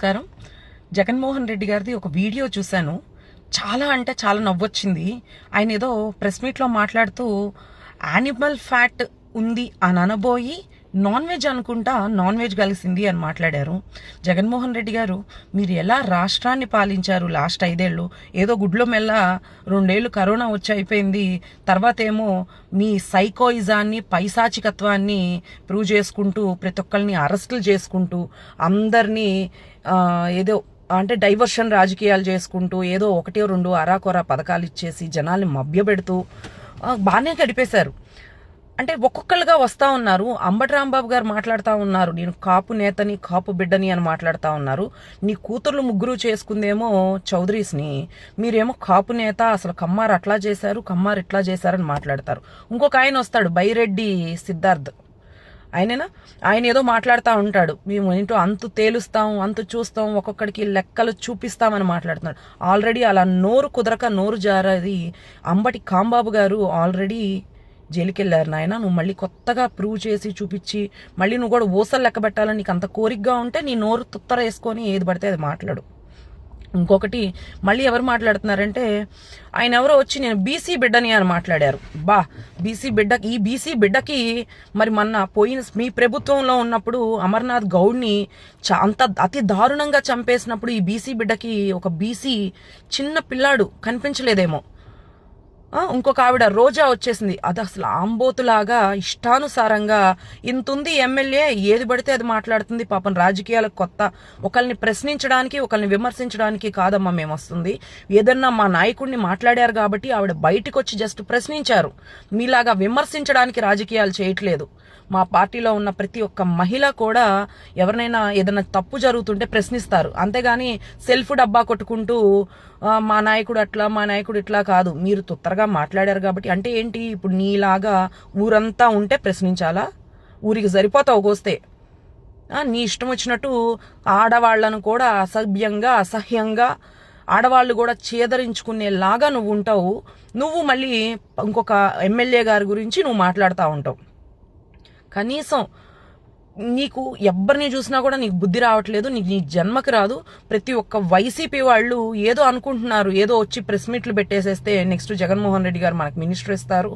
నమస్కారం. జగన్మోహన్ రెడ్డి గారిది ఒక వీడియో చూశాను. చాలా అంటే చాలా నవ్వొచ్చింది. ఆయన ఏదో ప్రెస్ మీట్లో మాట్లాడుతూ యానిమల్ ఫ్యాట్ ఉంది అని అనబోయి నాన్ వెజ్ అనుకుంటా నాన్ వెజ్ కలిసింది అని మాట్లాడారు. జగన్మోహన్ రెడ్డి గారు మీరు ఎలా రాష్ట్రాన్ని పాలించారు లాస్ట్ ఐదేళ్ళు? ఏదో గుడ్లో మెల్ల రెండేళ్ళు కరోనా వచ్చి అయిపోయింది. తర్వాత ఏమో మీ సైకోయిజాన్ని పైశాచికత్వాన్ని ప్రూవ్ చేసుకుంటూ ప్రతి ఒక్కరిని అరెస్టులు చేసుకుంటూ అందరినీ ఏదో అంటే డైవర్షన్ రాజకీయాలు చేసుకుంటూ ఏదో ఒకటి రెండు అరాకొరా పథకాలు ఇచ్చేసి జనాల్ని మభ్యపెడుతూ బాగానే గడిపేశారు. అంటే ఒక్కొక్కరుగా వస్తా ఉన్నారు. అంబటి రాంబాబు గారు మాట్లాడుతూ ఉన్నారు. నేను కాపు నేతని కాపు బిడ్డని అని మాట్లాడుతూ ఉన్నారు. నీ కూతుర్లు ముగ్గురు చేసుకుందేమో చౌదరీస్ని. మీరేమో కాపు నేత అసలు కమ్మారు అట్లా చేశారు కమ్మారు ఇట్లా చేశారని మాట్లాడతారు. ఇంకొక ఆయన వస్తాడు బైరెడ్డి సిద్ధార్థ్. ఆయనేనా? ఆయన ఏదో మాట్లాడుతూ ఉంటాడు. మేము ఏంటో అంతు తేలుస్తాం అంతు చూస్తాం ఒక్కొక్కడికి లెక్కలు చూపిస్తామని మాట్లాడుతున్నాడు. ఆల్రెడీ అలా నోరు కుదరక నోరు జారది అంబటి కాంబాబు గారు ఆల్రెడీ జైలుకెళ్ళారు నాయన. నువ్వు మళ్ళీ కొత్తగా ప్రూవ్ చేసి చూపించి మళ్ళీ నువ్వు కూడా ఊసలు లెక్క పెట్టాలని నీకు అంత కోరికగా ఉంటే నీ నోరు తుత్తర వేసుకొని ఏది పడితే అది మాట్లాడు. ఇంకొకటి మళ్ళీ ఎవరు మాట్లాడుతున్నారంటే ఆయన ఎవరో వచ్చి నేను బీసీ బిడ్డని అని మాట్లాడారు. బా బీసీ బిడ్డకి ఈ బీసీ బిడ్డకి మరి మొన్న పోయిన మీ ప్రభుత్వంలో ఉన్నప్పుడు అమర్నాథ్ గౌడ్ని చ- అంత అతి దారుణంగా చంపేసినప్పుడు ఈ బీసీ బిడ్డకి ఒక బీసీ చిన్న పిల్లాడు కనిపించలేదేమో. ఇంకొక ఆవిడ రోజా వచ్చేసింది. అది అసలు ఆంబోతులాగా ఇష్టానుసారంగా ఇంతుంది ఎమ్మెల్యే. ఏది పడితే అది మాట్లాడుతుంది. పాపం రాజకీయాలకు కొత్త. ఒకరిని ప్రశ్నించడానికి ఒకరిని విమర్శించడానికి కాదమ్మా మేము వస్తుంది. ఏదన్నా మా నాయకుడిని మాట్లాడారు కాబట్టి ఆవిడ బయటకు వచ్చి జస్ట్ ప్రశ్నించారు. మీలాగా విమర్శించడానికి రాజకీయాలు చేయట్లేదు. మా పార్టీలో ఉన్న ప్రతి ఒక్క మహిళ కూడా ఎవరినైనా ఏదైనా తప్పు జరుగుతుంటే ప్రశ్నిస్తారు. అంతేగాని సెల్ఫ్ డబ్బా కొట్టుకుంటూ మా నాయకుడు అట్లా మా నాయకుడు ఇట్లా కాదు. మీరు తొత్తరగా మాట్లాడారు కాబట్టి అంటే ఏంటి? ఇప్పుడు నీలాగా ఊరంతా ఉంటే ప్రశ్నించాలా? ఊరికి సరిపోతావు కోస్తే నీ ఇష్టం వచ్చినట్టు ఆడవాళ్ళను కూడా అసభ్యంగా అసహ్యంగా ఆడవాళ్ళు కూడా చేదరించుకునేలాగా నువ్వు ఉంటావు. నువ్వు మళ్ళీ ఇంకొక ఎమ్మెల్యే గారి గురించి నువ్వు మాట్లాడుతూ ఉంటావు. కనీసం నీకు ఎవరిని చూసినా కూడా నీకు బుద్ధి రావట్లేదు నీకు నీ జన్మకి రాదు. ప్రతి ఒక్క వైసీపీ వాళ్ళు ఏదో అనుకుంటున్నారు ఏదో వచ్చి ప్రెస్ మీట్లు పెట్టేసేస్తే నెక్స్ట్ జగన్మోహన్ రెడ్డి గారు మనకు మినిస్టర్ ఇస్తారు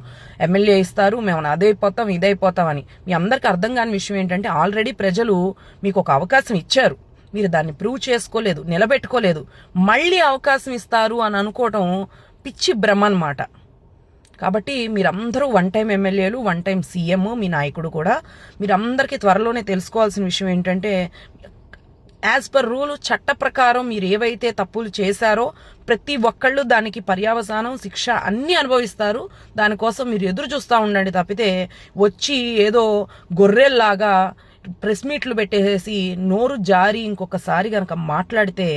ఎమ్మెల్యే ఇస్తారు మేము అదైపోతాం ఇదైపోతాం అని మీ అందరికి అర్థం కాని విషయం ఏంటంటే ఆల్రెడీ ప్రజలు మీకు ఒక అవకాశం ఇచ్చారు. మీరు దాన్ని ప్రూవ్ చేసుకోలేదు నిలబెట్టుకోలేదు. మళ్ళీ అవకాశం ఇస్తారు అని అనుకోవటం పిచ్చి భ్రమ అన్నమాట. కాబట్టి మీరందరూ వన్ టైం ఎమ్మెల్యేలు వన్ టైం సీఎం మీ నాయకుడు కూడా మీరందరికీ త్వరలోనే తెలుసుకోవాల్సిన విషయం ఏంటంటే యాజ్ పర్ రూల్ చట్ట ప్రకారం మీరు ఏవైతే తప్పులు చేశారో ప్రతి ఒక్కళ్ళు దానికి పర్యావసానం శిక్ష అన్నీ అనుభవిస్తారు. దానికోసం మీరు ఎదురు చూస్తూ ఉండండి తప్పితే వచ్చి ఏదో గొర్రెల్లాగా ప్రెస్ మీట్లు పెట్టేసి నోరు జారి ఇంకొకసారి కనుక మాట్లాడితే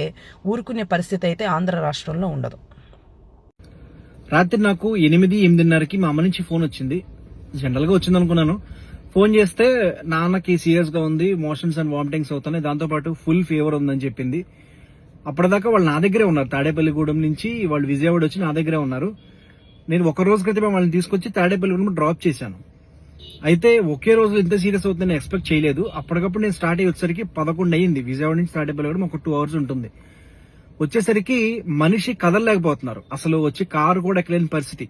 ఊరుకునే పరిస్థితి అయితే ఆంధ్ర రాష్ట్రంలో ఉండదు. రాత్రి నాకు ఎనిమిది ఎనిమిదిన్నరకి మా అమ్మ నుంచి ఫోన్ వచ్చింది. జనరల్గా వచ్చింది అనుకున్నాను. ఫోన్ చేస్తే నాన్నకి సీరియస్గా ఉంది మోషన్స్ అండ్ వామిటింగ్స్ అవుతున్నాయి. దాంతో పాటు ఫుల్ ఫీవర్ ఉందని చెప్పింది. అప్పటిదాకా వాళ్ళు నా దగ్గరే ఉన్నారు. తాడేపల్లిగూడెం నుంచి వాళ్ళు విజయవాడ వచ్చి నా దగ్గరే ఉన్నారు. నేను ఒక రోజు క్రితమే వాళ్ళని తీసుకొచ్చి తాడేపల్లిగూడెం డ్రాప్ చేశాను. అయితే ఒకే రోజు ఇంత సీరియస్ అవుతుందని ఎక్స్పెక్ట్ చేయలేదు. అప్పటికప్పుడు నేను స్టార్ట్ అయ్యి వచ్చేసరికి పదకొండు అయ్యింది. విజయవాడ నుంచి తాడేపల్లిగూడెం ఒక టూ అవర్స్ ఉంటుంది. వచ్చేసరికి మనిషి కదలలేకపోతున్నారు. అసలు వచ్చి కారు కూడా ఎక్కలేని పరిస్థితి.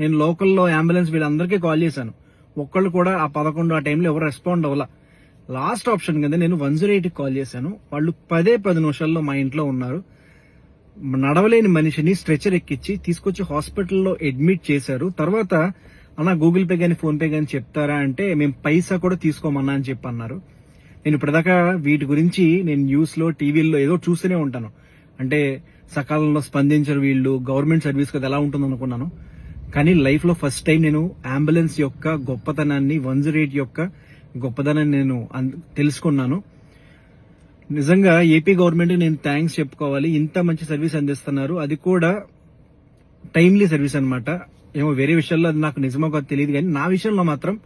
నేను లోకల్లో అంబులెన్స్ వీళ్ళందరికీ కాల్ చేశాను. ఒక్కళ్ళు కూడా ఆ పదకొండు ఆ టైంలో ఎవరు రెస్పాండ్ అవ్వాల. లాస్ట్ ఆప్షన్ కింద నేను వన్ జీరో ఎయిట్కి కాల్ చేశాను. వాళ్ళు పదే పది నిమిషాల్లో మా ఇంట్లో ఉన్నారు. నడవలేని మనిషిని స్ట్రెచర్ ఎక్కించి తీసుకొచ్చి హాస్పిటల్లో అడ్మిట్ చేశారు. తర్వాత అన్న గూగుల్ పే కానీ ఫోన్ పే చెప్తారా అంటే మేము పైసా కూడా తీసుకోమన్నా అని చెప్పి అన్నారు నేను ఇప్పటిదాకా వీటి గురించి నేను న్యూస్లో టీవీల్లో ఏదో చూస్తూనే ఉంటాను. అంటే సకాలంలో స్పందించరు వీళ్ళు. గవర్నమెంట్ సర్వీస్ కదా ఎలా ఉంటుంది అనుకున్నాను కానీ లైఫ్లో ఫస్ట్ టైం నేను అంబులెన్స్ యొక్క గొప్పతనాన్ని వన్ జీరో ఎయిట్ యొక్క గొప్పతనాన్ని నేను అన్- తెలుసుకున్నాను. నిజంగా ఏపీ గవర్నమెంట్ నేను థ్యాంక్స్ చెప్పుకోవాలి. ఇంత మంచి సర్వీస్ అందిస్తున్నారు. అది కూడా టైమ్లీ సర్వీస్ అన్నమాట. ఏమో వేరే విషయాల్లో అది నాకు నిజమో కాదు తెలియదు కానీ నా విషయంలో మాత్రం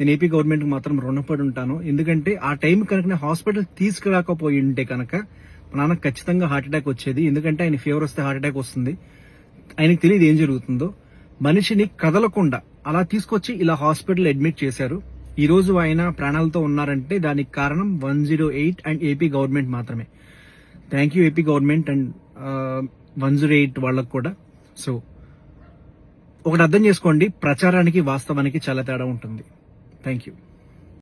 నేను ఏపీ గవర్నమెంట్ మాత్రం రుణపడి ఉంటాను. ఎందుకంటే ఆ టైం కనుక నేను హాస్పిటల్ తీసుకురాకపోయి ఉంటే కనుక నాన్నకు ఖచ్చితంగా హార్ట్ అటాక్ వచ్చేది. ఎందుకంటే ఆయన ఫీవర్ వస్తే హార్ట్ అటాక్ వస్తుంది. ఆయనకు తెలియదు ఏం జరుగుతుందో. మనిషిని కదలకుండా అలా తీసుకొచ్చి ఇలా హాస్పిటల్ అడ్మిట్ చేశారు. ఈ రోజు ఆయన ప్రాణాలతో ఉన్నారంటే దానికి కారణం one zero eight and AP government మాత్రమే. Thank you AP government and one zero eight వాళ్ళకు కూడా. సో ఒకటి అర్థం చేసుకోండి ప్రచారానికి వాస్తవానికి చాలా తేడా ఉంటుంది. Thank you.